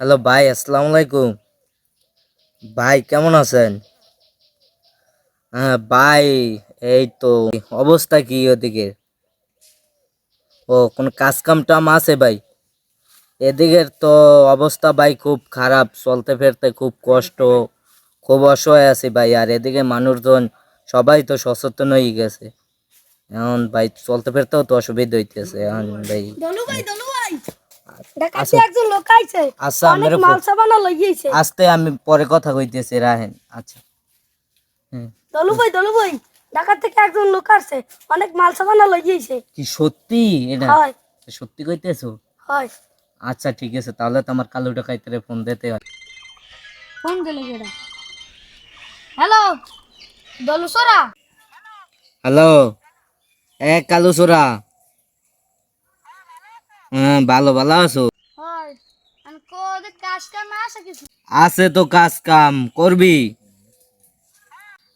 Hello ভাই, আসসালামু আলাইকুম। ভাই, কেমন আছেন? হ্যাঁ ভাই, এই তো, অবস্থা কি ওদিকে ও, কোন কাজ কাম টাম আছে ভাই? এদিকের তো অবস্থা ভাই খুব খারাপ, চলতে ফেরতে খুব কষ্ট, খুব অসহায় আছে ভাই, আর এদিকে মানুষজন সবাই তো সচেতন হয়ে গেছে। এখন ভাই, চলতে ফেরতেও তো অসুবিধা হইতেছে, এখন ভাই। আচ্ছা। একজন লোক আইছে আচ্ছা অনেক মাল সাবানা লইয়েছে আস্তে আমি পরে কথা কইতেছি রাহেন। আচ্ছা। দলু ভাই দলু ভাই ঢাকা থেকে একজন লোক আসছে অনেক মাল সাবানা লইয়েছে কি সত্যি এটা? হয়। সত্যি কইতেছো? হয়। আচ্ছা ঠিক আছে তাহলে তো আমার কালো ডাকাইতে ফোন দিতে হয়। ফোন দিলে কেডা হ্যালো? দলু সোরা? হ্যালো? এ কালু সোরা। ভালো ভালো আছো? হয়। আছে তো কাজ কাম করবি?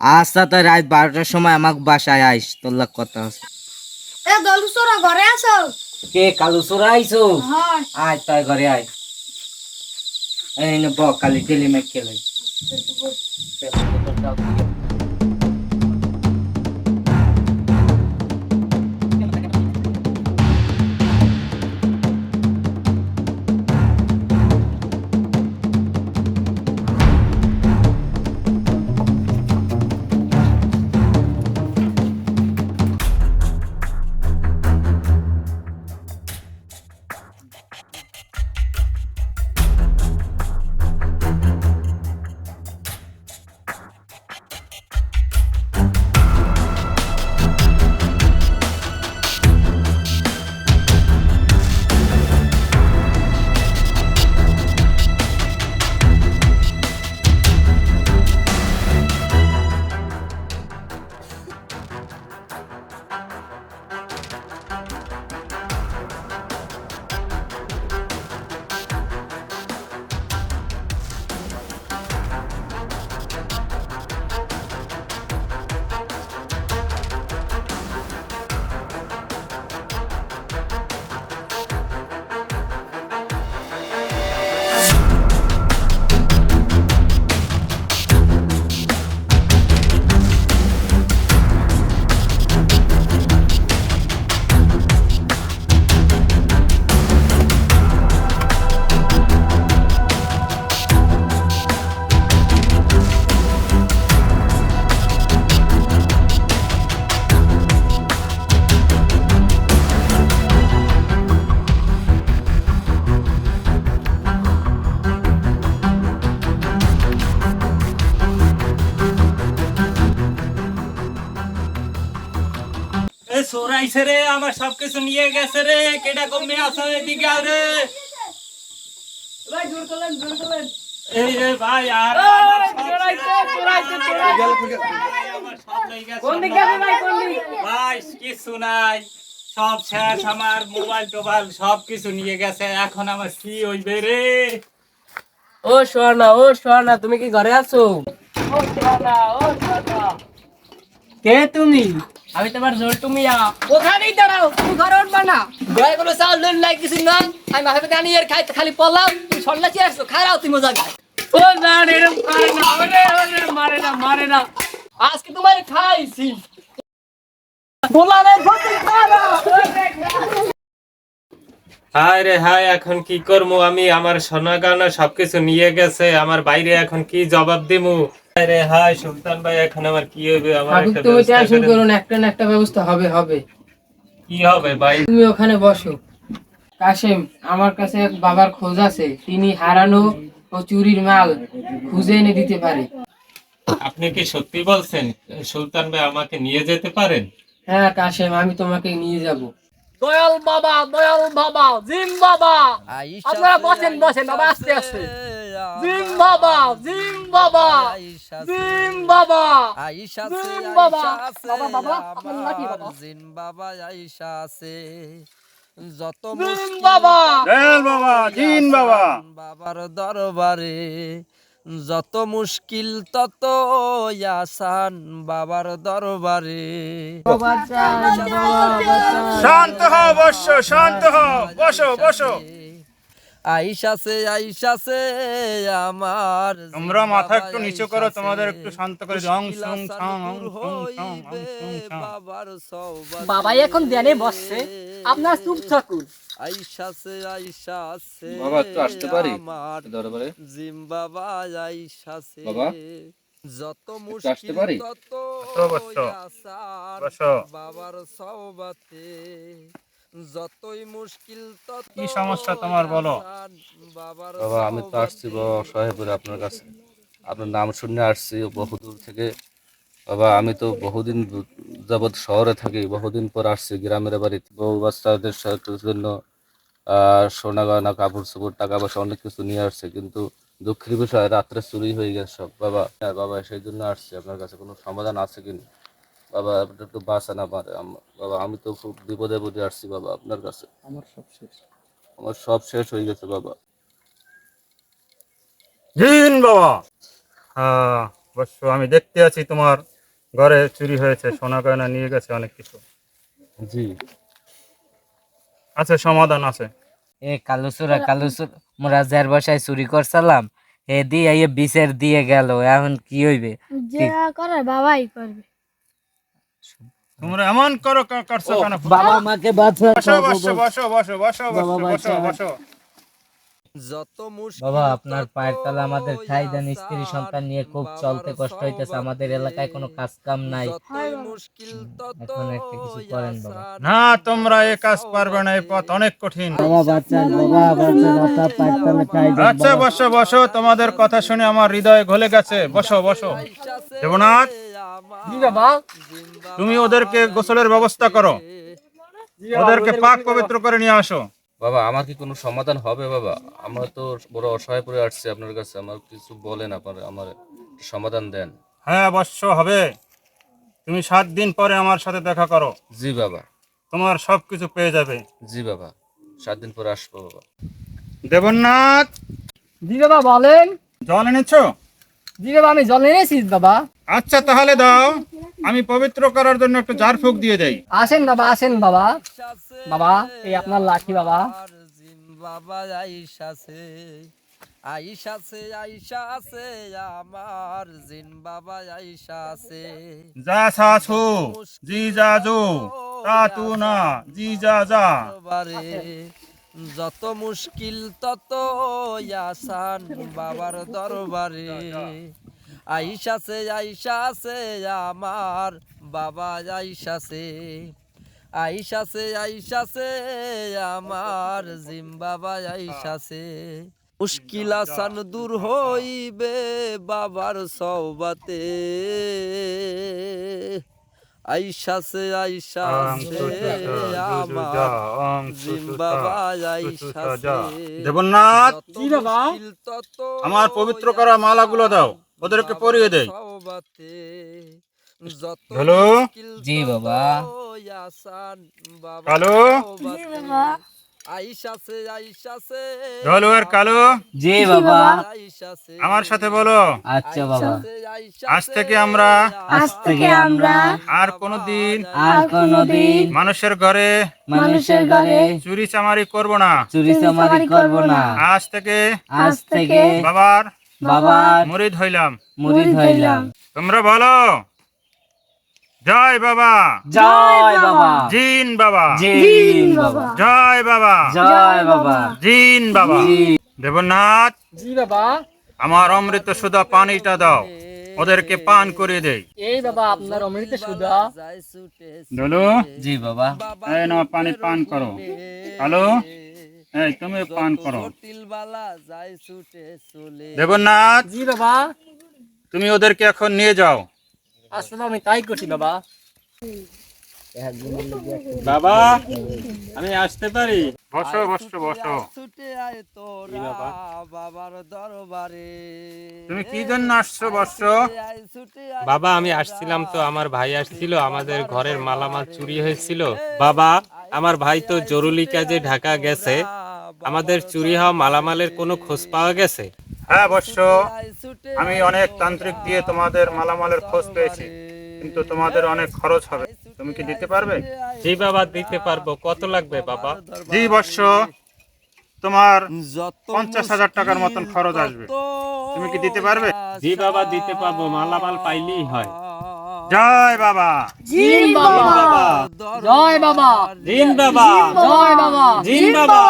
আচ্ছা তাই রাত বারোটার সময় আমাকে বাসায় আইস তোর লাগ কথা আছে। এ দলু সোরা ঘরে আসো কে কালু সোরা আইছো? হয়। আয় তাই ঘরে আয়। এই নে ব কালি টেলি মেক খেলে। রে আমার সবকিছু নিয়ে গেছে রে। কেডা কমে আসো এদিকে রে এই রে ভাই আর আমার সব শেষ। ভাই, আমার সব নিয়ে গেছে। ভাই কিছু নাই। সব শেষ আমার মোবাইল টোবাইল সব কিছু নিয়ে গেছে। এখন আমার কি হইবে রে? ও সোনা ও সোনা তুমি কি ঘরে আছো? ও সোনা ও সোনা কে তুমি? আমি তোমার জোর তুমি ওখানেই দাঁড়াও তুমি ঘরে উঠবা না। ঘরে কোনো চাউল লোন নাই কিছু না। আমি মাথাতে জানি এর খাইতে খালি পলাও তুমি সন্ন্যাসী আসছো খারাও তুমি মজা গায় ও না এরকম করে না ওরে ওরে মারে না মারে না। আজকে তোমার খাইছি। বলা রে ঘটে খারা হায় রে হায় এখন কি করব আমি? আমার সোনা গানা সবকিছু নিয়ে গেছে। আমার বাইরে এখন কি জবাব দিমু? রে সুলতান ভাই এখন আমার কি হবে? আমার একটা তুমি টেনশন করো না একটা না একটা ব্যবস্থা হবে হবে। কি হবে ভাই? তুমি ওখানে বসো। কাশেম আমার কাছে এক বাবার খোঁজ আছে। তিনি হারানো ও চুরির মাল খুঁজে এনে দিতে পারে। আপনি কি সত্যি বলছেন সুলতান ভাই আমাকে নিয়ে যেতে পারেন? হ্যাঁ কাশেম আমি তোমাকে নিয়ে যাব। দয়াল বাবা দয়াল বাবা জিম বাবা। আপনারা বসেন বসেন বাবা আস্তে আস্তে। জিম বাবা জিম বাবা জিম বাবা জিম বাবা বাবা বাবা। আপনার নাকি বাবা জিন বাবা আইসা আছে যত জিম বাবা বাবার দরবারে যত মুশকিল তত আসান বাবার দরবারে। শান্ত হও বসো শান্ত হও। বসো বসো। আইসাছে আইসাছে আমার তোমরা মাথা একটু নিচু করো তোমাদের একটু শান্ত করে দং সং সং বাবাই এখন দেনে বসছে। আপনার চুপ থাকুন। আইসাছে আইসাছে বাবা তো আসতে পারি? দরবারে? জিম বাবা আইসাছে। বাবা যত মুশকিল তত বাবার সওবাতে যতই মুশকিল তত কি সমস্যা তোমার বলো? বাবা আমি তো আসছি বাবা। অসহায় করে আপনার কাছে। আপনার নাম শুনে আসছি বহুদূর থেকে। বাবা আমি তো বহুদিন যাবৎ শহরে থাকি বহুদিন পর আসছি গ্রামের বাড়িতে। বউ বাচ্চাদের জন্য আহ, সোনা গয়না কাপড় চোপড় টাকা পয়সা অনেক কিছু নিয়ে আসছে কিন্তু দুঃখের বিষয় রাত্রে চুরি হয়ে গেছে সব। বাবা হ্যাঁ বাবা সেই জন্য আসছি। আপনার কাছে কোনো সমাধান আছে কিনা? বাবা আপনি একটু বাঁচান আমার আম- বাবা আমি তো খুব বিপদে পড়ে আসছি বাবা আপনার কাছে। আমার সব শেষ। আমার সব শেষ হয়ে গেছে বাবা। জিন বাবা! হ্যাঁ অবশ্য আমি দেখতে আছি তোমার ঘরে চুরি হয়েছে সোনা গয়না নিয়ে গেছে অনেক কিছু। জি। আছে সমাধান আছে। এ কালুসুরা কালুসুর মোরা যার বাসায় চুরি করছিলাম এ দিয়ে বিচের দিয়ে গেল এখন কি হইবে? যে করে বাবাই করবে। তোমরা এমন করো করছ কেন বাবা মাকে বাঁচাও বসো বসো বসো বসো বসো বসো বাবা আপনার পায়ের আমাদের দেন স্ত্রী সন্তান নিয়ে খুব চলতে কষ্ট হইতেছে আমাদের এলাকায় কোনো কাজ কাম নাই এখন একটা কিছু করেন বাবা না তোমরা এই কাজ পারবে না এই পথ অনেক কঠিন বাবা বাবা পায়ের দেন আচ্ছা বসো বসো তোমাদের কথা শুনে আমার হৃদয় ঘলে গেছে বসো বসো দেবনাথ তুমি ওদেরকে গোসলের ব্যবস্থা করো। ওদেরকে পাক পবিত্র করে নিয়ে আসো। বাবা আমার কি কোনো সমাধান হবে বাবা? আমরা তো বড় অসহায় পড়ে আসছি আপনার কাছে। আমার কিছু বলেন আপনার আমার সমাধান দেন। হ্যাঁ অবশ্য হবে। তুমি সাত দিন পরে আমার সাথে দেখা করো। জি বাবা। তোমার সব কিছু পেয়ে যাবে। জি বাবা। সাত দিন পরে আসব বাবা। দেবনাথ? জি বাবা বলেন। জল এনেছো? জি বাবা আমি জল এনেছি বাবা। আচ্ছা তাহলে দাও। আমি পবিত্র করার জন্য একটু জার ফুক দিয়ে দেই। আসেন বাবা আসেন বাবা। বাবা এই আপনার লাঠি বাবা। আর জিন বাবা আইসাছে আইসাছে আইসাছে আমার জিন বাবা আইসাছে যা সাছু জি যা জো তা তু না জি যা যা। যত মুশকিল তত আসান বাবার দরবারে। আইসাছে আইসাছে আমার বাবা আইসা আইসাছে আইসাছে আইসাছে আমার জিম বাবা আইসাছে মুশকিল আসান দূর হইবে বাবার সওবাতে। আইসাছে আইসাছে আমার জিম্বাবা আইসাছে দেবনাথ আমার পবিত্র করা মালাগুলো দাও। ওদেরকে পরিয়ে দেই। হ্যালো? জি বাবা। আইসাছে আর কালু? জি বাবা। আমার সাথে বলো। আচ্ছা বাবা। আজ থেকে আমরা আজ থেকে আমরা আর কোনো দিন আর কোনোদিন মানুষের ঘরে মানুষের ঘরে চুরি চামারি করব না। চুরি চামারি করব না। আজ থেকে আজ থেকে বাবার বাবার মুরিদ হইলাম। মুরিদ হইলাম। তোমরা বলো। জয় বাবা। জয় বাবা। জিন বাবা। জিন বাবা। জয় বাবা। জয় বাবা। জিন বাবা। দেবনাথ জি বাবা। আমার অমৃত সুধা পানিটা দাও। ওদেরকে পান করে দেই। এই বাবা আপনার অমৃত সুধা। ডলু জি বাবা। এই নাও পানি পান করো। হ্যালো এই তুমি পান করো। দেবনাথ! জি বাবা। তুমি ওদেরকে এখন নিয়ে যাও। আসলে আমি তাই করছি বাবা। বাবা আমি আসতে পারি? বসো বসো বসো। ছুটে আয় তোরা বাবার দরবারে। তুমি কি জন্য আসছো? বসো। বাবা আমি আসছিলাম তো আমার ভাই আসছিল আমাদের ঘরের মালামাল চুরি হয়েছিল। বাবা আমার ভাই তো জরুরি কাজে ঢাকা গেছে। আমাদের চুরি হওয়া মালামালের কোনো খোঁজ পাওয়া গেছে? হ্যাঁ অবশ্য আমি অনেক তান্ত্রিক দিয়ে তোমাদের মালামালের খোঁজ পেয়েছি কিন্তু তোমাদের অনেক খরচ হবে। তুমি কি দিতে পারবে? জি বাবা দিতে পারব। কত লাগবে বাবা? জি বর্ষ তোমার পঞ্চাশ হাজার টাকার মতন খরচ আসবে। তুমি কি দিতে পারবে? জি বাবা দিতে পারব। মালামাল পাইলেই হয়। জয় বাবা। জিন বাবা। বাবা। জয় বাবা। জিন বাবা। জয় বাবা। জিন বাবা।